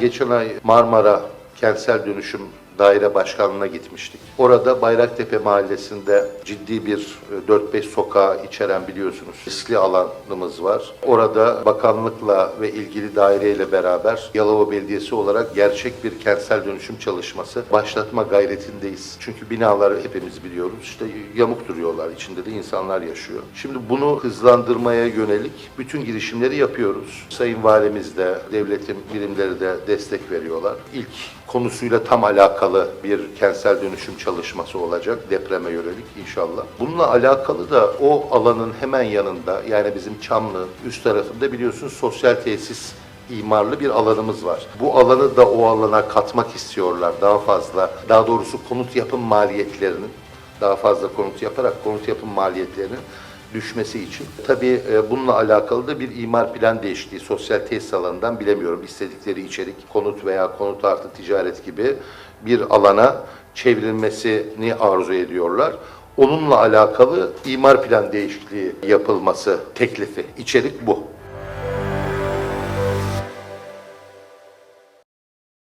Geçen ay Marmara Kentsel Dönüşüm Daire Başkanlığı'na gitmiştik. Orada Bayraktepe Mahallesi'nde ciddi bir e, 4-5 sokağı içeren biliyorsunuz riskli alanımız var. Orada bakanlıkla ve ilgili daireyle beraber Yalova Belediyesi olarak gerçek bir kentsel dönüşüm çalışması başlatma gayretindeyiz. Çünkü binaları hepimiz biliyoruz işte yamuk duruyorlar. içinde de insanlar yaşıyor. Şimdi bunu hızlandırmaya yönelik bütün girişimleri yapıyoruz. Sayın Valimiz de, devletin birimleri de destek veriyorlar. İlk konusuyla tam alakalı bir kentsel dönüşüm çalışması olacak depreme yönelik inşallah. Bununla alakalı da o alanın hemen yanında yani bizim Çamlı üst tarafında biliyorsunuz sosyal tesis imarlı bir alanımız var. Bu alanı da o alana katmak istiyorlar daha fazla. Daha doğrusu konut yapım maliyetlerinin daha fazla konut yaparak konut yapım maliyetlerinin düşmesi için. Tabii e, bununla alakalı da bir imar plan değişikliği sosyal tesis alanından bilemiyorum. istedikleri içerik konut veya konut artı ticaret gibi bir alana çevrilmesini arzu ediyorlar. Onunla alakalı imar plan değişikliği yapılması teklifi, içerik bu.